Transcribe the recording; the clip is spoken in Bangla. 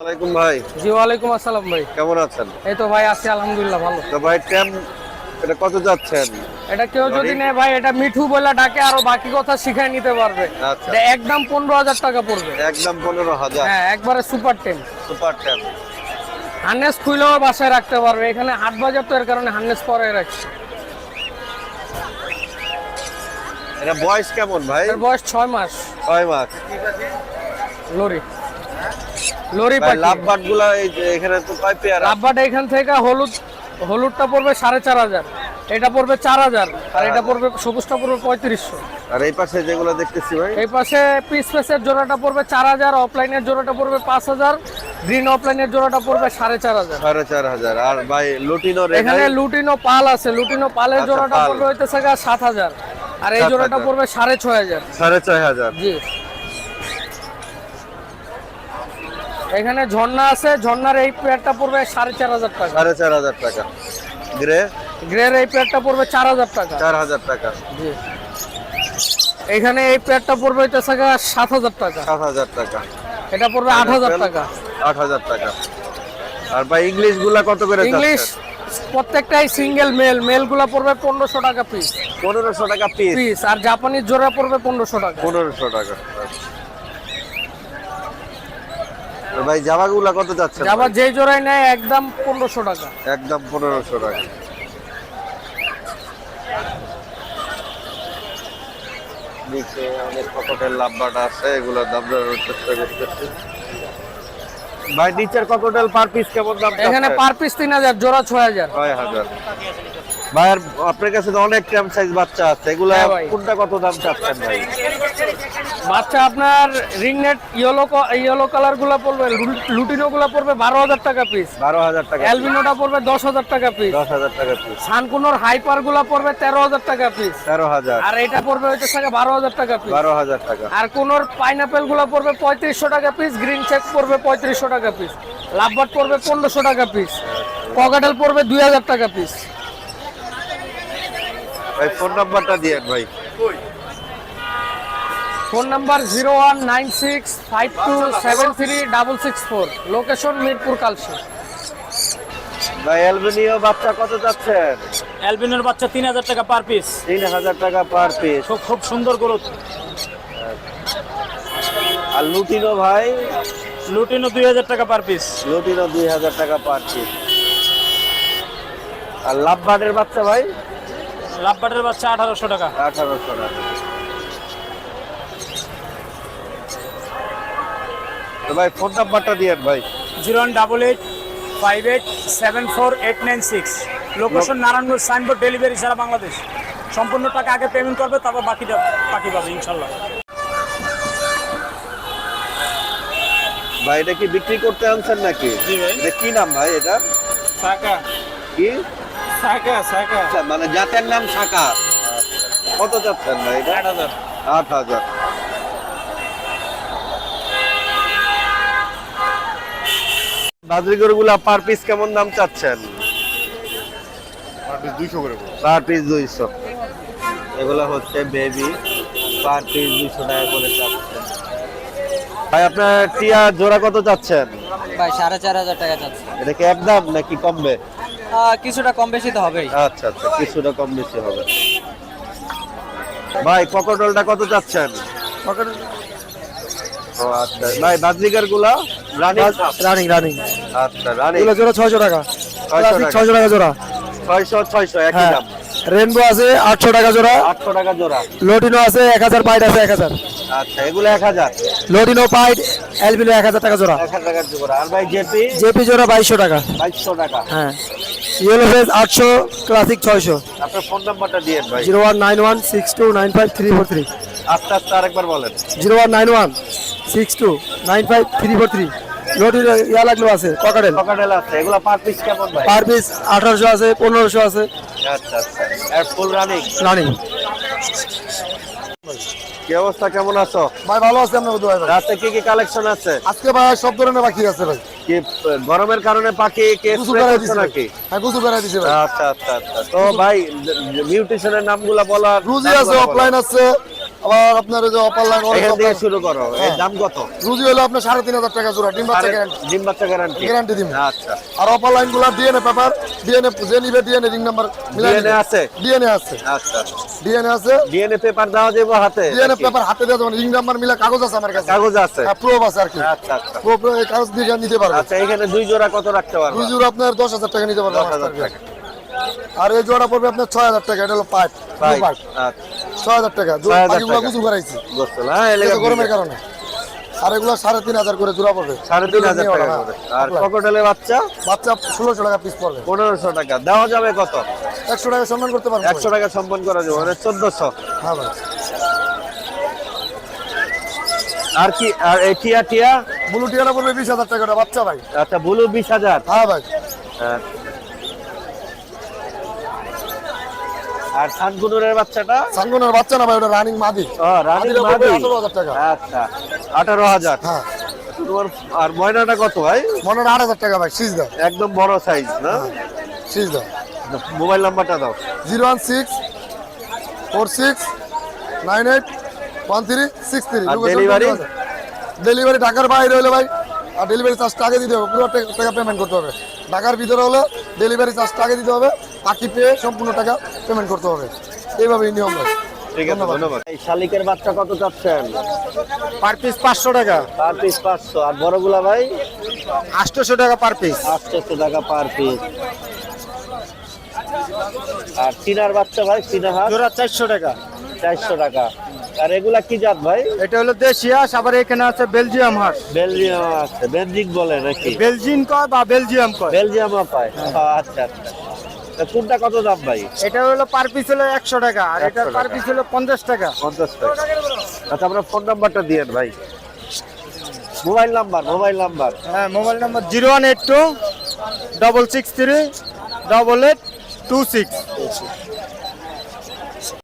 ওয়ালাইকুম ভাই। জি ওয়ালাইকুম আসসালাম ভাই। কেমন আছেন? এই তো ভাই আছি আলহামদুলিল্লাহ ভালো। তো ভাই ট্যাম এটা কত যাচ্ছেন? এটা কেউ যদি নেয় ভাই এটা মিঠু বলে ডাকে আরও বাকি কথা শিখাই নিতে পারবে। আচ্ছা। এটা একদম পনেরো হাজার টাকা পড়বে। একদম পনেরো হাজার। হ্যাঁ একবারে super ten. Super tame harness খুলেও বাসায় রাখতে পারবে। এখানে হাট বাজার তো এর কারণে হার্নেস পরে রাখছে। এটা বয়স কেমন ভাই? এর বয়স ছয় মাস। ছয় মাস। লরি। লরি পাখি লাভ বাটগুলা এই যে এখানে তো কয় পেয়ার? লাভবাটা এখান থেকে হলুদ হলুদটা পড়বে সাড়ে চার হাজার এটা পড়বে চার হাজার আর এটা পড়বে সবুজটা পড়বে পঁয়ত্রিশশো। আর এই পাশে যেগুলো দেখতেছি ভাই? এই পাশে পিস পেসের জোড়াটা পড়বে চার হাজার অফলাইনের জোড়াটা পড়বে পাঁচ হাজার গ্রিন অফলাইনের জোড়াটা পড়বে সাড়ে চার হাজার। সাড়ে চার হাজার। আর ভাই লুটিনো এখানে লুটিনো পাল আছে লুটিনো পালের আচ্ছা, জোড়াটা পড়বে হইতেছে সাত হাজার আর এই জোড়াটা পড়বে সাড়ে ছয় হাজার। সাড়ে ছয় হাজার। জি। এখানে ঝর্ণা আছে ঝর্ণার এই পেয়ারটা পড়বে সাড়ে চার হাজার টাকা। সাড়ে চার হাজার টাকা। গ্রে? গ্রের এই পেয়ারটা পড়বে চার হাজার টাকা। চার হাজার টাকা। জি। এখানে এই পেয়ারটা পড়বে গা সাত হাজার টাকা। সাত হাজার টাকা। এটা পড়বে আট হাজার টাকা। আট হাজার টাকা। আর ভাই ইংলিশগুলা কত করে ইংলিশ প্রত্যেকটাই সিঙ্গেল মেল। মেলগুলা পড়বে পনেরোশো টাকা পিস পনেরোশো টাকা পিস পিস আর জাপানিজ জোড়া পড়বে পনেরোশো টাকা। পনেরোশো টাকা। ভাই জামাগুলা কত যাচ্ছে আবার যেই জোড়াই নেয় একদম পনেরোশো টাকা। একদম পনেরোশো টাকা। নিচে অনেক ককটেল লাভবাটা আছে এগুলোর দাম জানার চেষ্টা করতেছি ভাই নিচের ককটেল পার পিস কেমন দাম এখানে? পার পিস তিন হাজার জোড়া ছয় হাজার। ছয় হাজার। ভাই আপনার কাছে তো অনেক ক্যাম্প সাইজ বাচ্চা আছে। এগুলা হ্যাঁ কোনটা কত দাম চাচ্ছেন ভাই? বাচ্চা আপনার রিং নেট ইয়েলো ইয়েলো কালারগুলা পড়বে লুটিনো গুলা পড়বে বারো হাজার টাকা পিস বারো হাজার টাকা অ্যালবিনোটা পড়বে দশ হাজার টাকা পিস দশ হাজার টাকা পিস সানকুনোর হাইপারগুলা পড়বে তেরো হাজার টাকা পিস তেরো হাজার। আর এটা পড়বে হইতে থাকে বারো হাজার টাকা পিস বারো হাজার টাকা। আর কোনোর পাইনাপেলগুলো পড়বে পঁয়ত্রিশশো টাকা পিস গ্রিন চেক পড়বে পঁয়ত্রিশশো টাকা পিস লাভবাট পড়বে পনেরোশো টাকা পিস ককাটেল পড়বে দুই হাজার টাকা পিস ভাই ফোন নাম্বারটা দিয়েন ভাই। Phone number zero one nine six five two seven three double six four. Location Mirpur Kalshi ভাই অ্যালবেনিও বাচ্চা কত যাচ্ছেন? অ্যালবিনোর বাচ্চা তিন হাজার টাকা পার পিস। তিন হাজার টাকা পার পিস। খুব খুব সুন্দর গ্রোথ আর লুটিনো ভাই? লুটিনো দুই হাজার টাকা পার পিস। লুটিনো দুই হাজার টাকা পার পিস। আর লাভবার্ডের বাচ্চা ভাই? লাভবাটের বাচ্চা আঠারোশো টাকা। আঠারোশো টাকা। তো ভাই ফোন নাম্বারটা দিয়েন ভাই। Zero one double eight five eight seven four eight nine six. Location Narayanganj signboard delivery সারা বাংলাদেশ। সম্পূর্ণ টাকা আগে পেমেন্ট করবে তারপর বাকিটা বাকি পাবে ইনশাল্লাহ। ভাই এটা কি বিক্রি করতে আনছেন নাকি? ভাই। এটা কি নাম ভাই এটা? সাকা কি? সাকা সাকা। আচ্ছা, মানে জাতের নাম শাখা কত যাচ্ছেন ভাই আট হাজার। আট হাজার। বাজরিগরগুলা পার পিস কেমন দাম চাচ্ছেন? পার পিস দুইশো এগুলো হচ্ছে বেবি পার পিস দুইশো টাকা করে চাচ্ছেন। ভাই আপনার টিয়া জোড়া কত চাচ্ছেন? ভাই সাড়ে চার হাজার টাকা যাচ্ছে এটা কি একদম নাকি কমবে? কিছুটা কম বেশি তো হবেই। আচ্ছা আচ্ছা কিছুটা কম বেশি হবে। ভাই ককটলটা কত চাচ্ছেন? ও আচ্ছা। ভাই বাজরিগারগুলা রানিং রানিং রানিং আচ্ছা রানিং এগুলো জোড়া ছয়শো টাকা। ছয়শো টাকা। জোড়া। ছয়শো ছয়শো একই হ্যাঁ। দাম। রেনবো আছে আটশো টাকা জোড়া। আটশো টাকা জোড়া। লোটিনো আছে এক হাজার পাইট আছে এক হাজার। আচ্ছা এগুলো এক হাজার। লোটিনো পাইট এলবিনো এক হাজার টাকা জোড়া। এক হাজার টাকার জোড়া। আর ভাই জেপি? জেপি জোড়া বাইশশো টাকা। বাইশশো টাকা। হ্যাঁ। ইয়েলো ফেস আটশো ক্লাসিক ছয়শো। আপনার ফোন নাম্বারটা দিয়ে ভাই। Zero one nine one six two nine five three four three. আস্তে আস্তে আরেকবার বলেন। Zero one nine one six two nine five three four three. ইয়া লাগল আছে ককাটেল ককাটেল আছে। এগুলো পার পিস কেমন ভাই? পার পিস আঠারোশো আছে পনেরোশো আছে। আচ্ছা আচ্ছা। আর ফুল রানিং রানিং কি অবস্থা? কেমন আছো? ভাই ভালো আছে আপনার ভাই রাতে কি কি কালেকশন আছে? আজকে ভাই সব ধরনের বাকি আছে ভাই। কি গরমের কারণে পাখি কে নাকি? হ্যাঁ গুছু করাই দিছে ভাই। আচ্ছা আচ্ছা আচ্ছা। তো ভাই মিউটেশনের নামগুলো বলা রুজি আছে অফলাইন আছে। আবার আপনার যে অপার লাইন এখান থেকে শুরু করো এর হ্যাঁ। দাম কত? রুজি হলো আপনার সাড়ে তিন হাজার টাকা জোড়া ডিম বাচ্চা গ্যারান্টি ডিম বাচ্চা গ্যারান্টি গ্যারান্টি দিব আচ্ছা। আর অপার লাইনগুলা ডিএনএ পেপার ডিএনএ যে নিবে D N A ring number DNA আছে? ডিএনএ আছে। আচ্ছা। ডিএনএ আছে। ডিএনএ পেপার দেওয়া যাবে হাতে ডিএনএ পেপার হাতে দেওয়া যাবে রিং নাম্বার মিলে কাগজ আছে আমার কাছে। কাগজ আছে? হ্যাঁ প্রুফ আছে আর কি। আচ্ছা আচ্ছা। প্রুফ এই কাগজ দিয়ে নিতে পারবে। আচ্ছা এখানে দুই জোড়া কত রাখতে পারব? দুই জোড়া আপনার দশ হাজার টাকা নিতে পারবে। দশ হাজার। টাকা। আর এই জোড়া পড়বে আপনার ছয় হাজার টাকা এটা হলো পাইপ পাইপ আচ্ছা। ছয় হাজার টাকা। ছয় হাজার বাকিগুলো। করাইছি গোসল হ্যাঁ এলাকা গরমের কারণে। আর এগুলো সাড়ে তিন হাজার করে জোড়া পড়বে। সাড়ে তিন হাজার টাকা ওরা, করে। আর ককটেলের বাচ্চা? বাচ্চা ষোলোশো টাকা পিস পড়বে। পনেরোশো টাকা। দেওয়া যাবে কত? একশো টাকা সম্মান করতে পারবে। একশো টাকা সম্পন্ন করা যাবে মানে চোদ্দশো। হ্যাঁ ভাই। আর কি আর এই টিয়া টিয়া? ব্লু টিয়াটা পড়বে বিশ হাজার টাকা ওটা বাচ্চা ভাই। আচ্ছা বুলু বিশ হাজার। হ্যাঁ ভাই। হ্যাঁ। আর সানকুনুরের বাচ্চাটা? সানগুনের বাচ্চা না ভাই ওটা রানিং মাদি। ও রানীর মাদি আঠারো হাজার টাকা। আচ্ছা আঠারো হাজার। হ্যাঁ। তোমার আর ময়নাটা কত ভাই? হয় আট হাজার টাকা ভাই সিজ দাও। একদম বড় সাইজ না? সিজ দাও। মোবাইল নাম্বারটা দাও। Zero one six four six nine eight one three six three. আর ডেলিভারি ঢাকার বাইরে হলে ভাই আর ডেলিভারি চার্জটা আগে দিতে হবে। পুরো টাকা- টাকা পেমেন্ট করতে হবে। ঢাকার ভিতরে হলে ডেলিভারি চার্জটা আগে দিতে হবে। বাকি পেয়ে সম্পূর্ণ টাকা পেমেন্ট করতে হবে। এইভাবেই নিয়ম ভাই ঠিক আছে ধন্যবাদ। এই শালিকের বাচ্চা কত চাচ্ছেন? পার পিস পাঁচশো টাকা। পার পিস পাঁচশো। আর বড়গুলা ভাই? আটশোশো টাকা পার পিস আটশোশো টাকা পার পিস আর চিনার বাচ্চা ভাই চিনা হাঁস জোড়া চারশো টাকা। চারশো টাকা। আর এগুলা কি জাত ভাই? এটা হলো দেশি হাঁস আবার এখানে আছে বেলজিয়াম হাঁস। বেলজিয়াম আছে বেলজিক বলে নাকি? বেলজিয়াম কয় বা বেলজিয়াম কয়? বেলজিয়ামও পায়। আচ্ছা আচ্ছা। কোনটা কত দাম ভাই? এটা হলো পার পিস হলো একশো টাকা আর 100 এটার পার পিস হলো পঞ্চাশ টাকা। পঞ্চাশ টাকা। আচ্ছা আপনার ফোন নাম্বারটা দিয়েন ভাই। Mobile number mobile number. হ্যাঁ mobile number zero one eight two double six three double eight two six